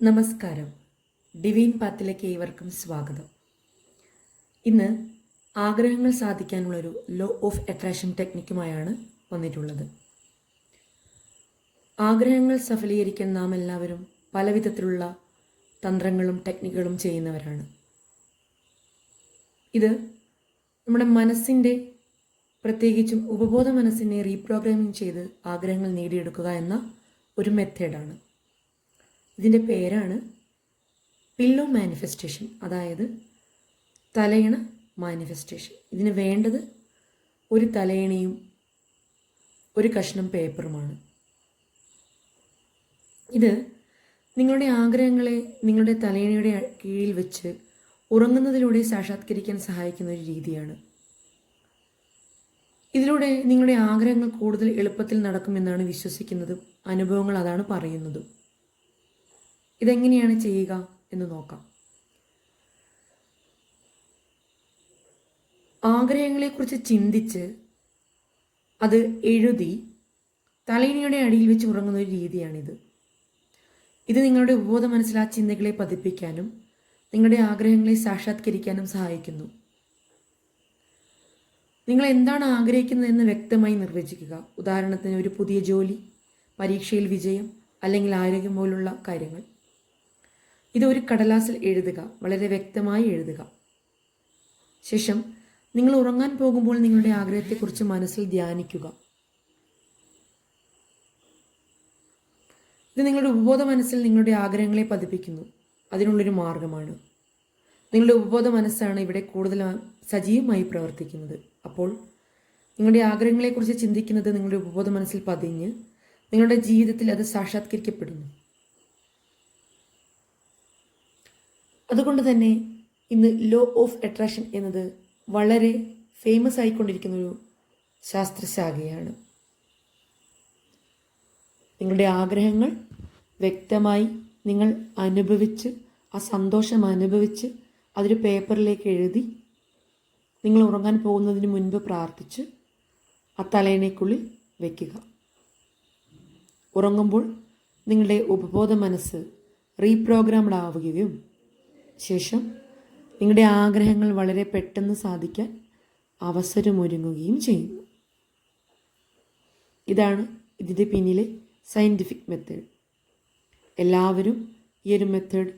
നമസ്കാരം. ഡിവൈൻ പാത്തിലേക്ക് ഏവർക്കും സ്വാഗതം. ഇന്ന് ആഗ്രഹങ്ങൾ സാധിക്കാനുള്ളൊരു ലോ ഓഫ് അട്രാക്ഷൻ ടെക്നിക്കുമായാണ് വന്നിട്ടുള്ളത്. ആഗ്രഹങ്ങൾ സഫലീകരിക്കാൻ നാം എല്ലാവരും പലവിധത്തിലുള്ള തന്ത്രങ്ങളും ടെക്നിക്കുകളും ചെയ്യുന്നവരാണ്. ഇത് നമ്മുടെ മനസ്സിന്റെ പ്രത്യേകിച്ചും ഉപബോധ മനസ്സിനെ റീപ്രോഗ്രാമിംഗ് ചെയ്ത് ആഗ്രഹങ്ങൾ നേടിയെടുക്കുക എന്ന ഒരു മെത്തേഡാണ് ഇതിന്റെ പേരാണ് പില്ലോ മാനിഫെസ്റ്റേഷൻ അതായത് തലയിണ മാനിഫെസ്റ്റേഷൻ. ഇതിന് വേണ്ടത് ഒരു തലയിണയും ഒരു കഷ്ണം പേപ്പറുമാണ്. ഇത് നിങ്ങളുടെ ആഗ്രഹങ്ങളെ നിങ്ങളുടെ തലയിണയുടെ കീഴിൽ വെച്ച് ഉറങ്ങുന്നതിലൂടെ സാക്ഷാത്കരിക്കാൻ സഹായിക്കുന്ന ഒരു രീതിയാണ്. ഇതിലൂടെ നിങ്ങളുടെ ആഗ്രഹങ്ങൾ കൂടുതൽ എളുപ്പത്തിൽ നടക്കുമെന്നാണ് വിശ്വസിക്കുന്നതും അനുഭവങ്ങൾ അതാണ് പറയുന്നതും. ഇതെങ്ങനെയാണ് ചെയ്യുക എന്ന് നോക്കാം. ആഗ്രഹങ്ങളെക്കുറിച്ച് ചിന്തിച്ച് അത് എഴുതി തലയിണയുടെ അടിയിൽ വെച്ച് ഉറങ്ങുന്ന ഒരു രീതിയാണിത്. ഇത് നിങ്ങളുടെ ഉപബോധ മനസ്സിൽ ആ ചിന്തകളെ പതിപ്പിക്കാനും നിങ്ങളുടെ ആഗ്രഹങ്ങളെ സാക്ഷാത്കരിക്കാനും സഹായിക്കുന്നു. നിങ്ങൾ എന്താണ് ആഗ്രഹിക്കുന്നത് എന്ന് വ്യക്തമായി നിർവചിക്കുക. ഉദാഹരണത്തിന് ഒരു പുതിയ ജോലി പരീക്ഷയിൽ വിജയം അല്ലെങ്കിൽ ആരോഗ്യം പോലുള്ള കാര്യങ്ങൾ. ഇത് ഒരു കടലാസിൽ എഴുതുക. വളരെ വ്യക്തമായി എഴുതുക. ശേഷം നിങ്ങൾ ഉറങ്ങാൻ പോകുമ്പോൾ നിങ്ങളുടെ ആഗ്രഹത്തെക്കുറിച്ച് മനസ്സിൽ ധ്യാനിക്കുക. ഇത് നിങ്ങളുടെ ഉപബോധ മനസ്സിൽ നിങ്ങളുടെ ആഗ്രഹങ്ങളെ പതിപ്പിക്കുന്നു. അതിനുള്ളൊരു മാർഗമാണ്. നിങ്ങളുടെ ഉപബോധ മനസ്സാണ് ഇവിടെ കൂടുതൽ സജീവമായി പ്രവർത്തിക്കുന്നത്. അപ്പോൾ നിങ്ങളുടെ ആഗ്രഹങ്ങളെക്കുറിച്ച് ചിന്തിക്കുന്നത് നിങ്ങളുടെ ഉപബോധ മനസ്സിൽ പതിഞ്ഞ് നിങ്ങളുടെ ജീവിതത്തിൽ അത് സാക്ഷാത്കരിക്കപ്പെടുന്നു. അതുകൊണ്ട് തന്നെ ഇന്ന് ലോ ഓഫ് അട്രാക്ഷൻ എന്നത് വളരെ ഫേമസ് ആയിക്കൊണ്ടിരിക്കുന്ന ഒരു ശാസ്ത്രശാഖയാണ്. നിങ്ങളുടെ ആഗ്രഹങ്ങൾ വ്യക്തമായി നിങ്ങൾ അനുഭവിച്ച് ആ സന്തോഷം അനുഭവിച്ച് അതൊരു പേപ്പറിലേക്ക് എഴുതി നിങ്ങൾ ഉറങ്ങാൻ പോകുന്നതിന് മുൻപ് പ്രാർത്ഥിച്ച് ആ തലേണയ്ക്കുള്ളിൽ വയ്ക്കുക ഉറങ്ങുമ്പോൾ നിങ്ങളുടെ ഉപബോധ മനസ്സ് റീപ്രോഗ്രാംഡ് ആവുകയും ശേഷം നിങ്ങളുടെ ആഗ്രഹങ്ങൾ വളരെ പെട്ടെന്ന് സാധിക്കാൻ അവസരമൊരുങ്ങുകയും ചെയ്യുന്നു ഇതാണ് ഇതിന്റെ പിന്നിലെ സയന്റിഫിക് മെത്തേഡ് എല്ലാവരും ഈ ഒരു മെത്തേഡ്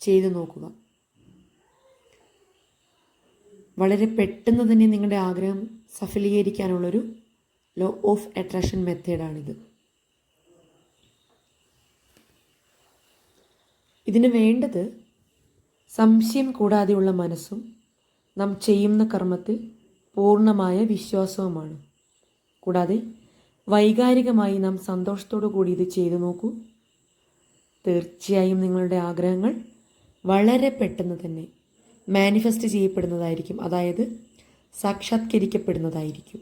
ചെയ്തു നോക്കുക. വളരെ പെട്ടെന്ന് തന്നെ നിങ്ങളുടെ ആഗ്രഹം സഫലീകരിക്കാനുള്ളൊരു ലോ ഓഫ് അട്രാക്ഷൻ മെത്തേഡാണിത് ഇതിന് വേണ്ടത് സംശയം കൂടാതെയുള്ള മനസ്സും നാം ചെയ്യുന്ന കർമ്മത്തിൽ പൂർണമായ വിശ്വാസവുമാണ്. കൂടാതെ വൈകാരികമായി നാം സന്തോഷത്തോടു കൂടി ഇത് ചെയ്തു നോക്കൂ. തീർച്ചയായും നിങ്ങളുടെ ആഗ്രഹങ്ങൾ വളരെ പെട്ടെന്ന് തന്നെ മാനിഫെസ്റ്റ് ചെയ്യപ്പെടുന്നതായിരിക്കും. അതായത് സാക്ഷാത്കരിക്കപ്പെടുന്നതായിരിക്കും.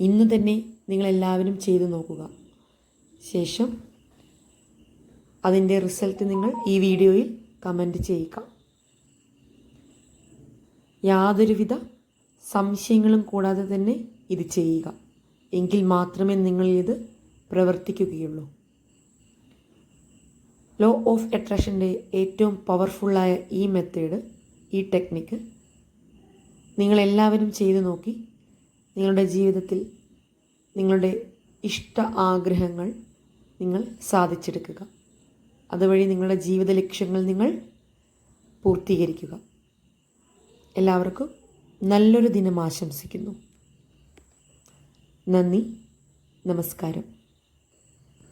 ഇന്ന് തന്നെ നിങ്ങളെല്ലാവരും ചെയ്തു നോക്കുക. ശേഷം അതിന്റെ റിസൾട്ട് നിങ്ങൾ ഈ വീഡിയോയിൽ കമന്റ് ചെയ്യുക യാതൊരുവിധ സംശയങ്ങളും കൂടാതെ തന്നെ ഇത് ചെയ്യുക. എങ്കിൽ മാത്രമേ നിങ്ങൾ ഇത് പ്രവർത്തിക്കുകയുള്ളൂ. ലോ ഓഫ് അട്രാക്ഷന്റെ ഏറ്റവും പവർഫുള്ളായ ഈ മെത്തേഡ് ഈ ടെക്നിക്ക് നിങ്ങളെല്ലാവരും ചെയ്തു നോക്കി. നിങ്ങളുടെ ജീവിതത്തിൽ നിങ്ങളുടെ ഇഷ്ട ആഗ്രഹങ്ങൾ നിങ്ങൾ സാധിച്ചെടുക്കുക. അതുവഴി നിങ്ങളുടെ ജീവിത ലക്ഷ്യങ്ങൾ നിങ്ങൾ പൂർത്തീകരിക്കുക. എല്ലാവർക്കും നല്ലൊരു ദിനം ആശംസിക്കുന്നു. നന്ദി. നമസ്കാരം.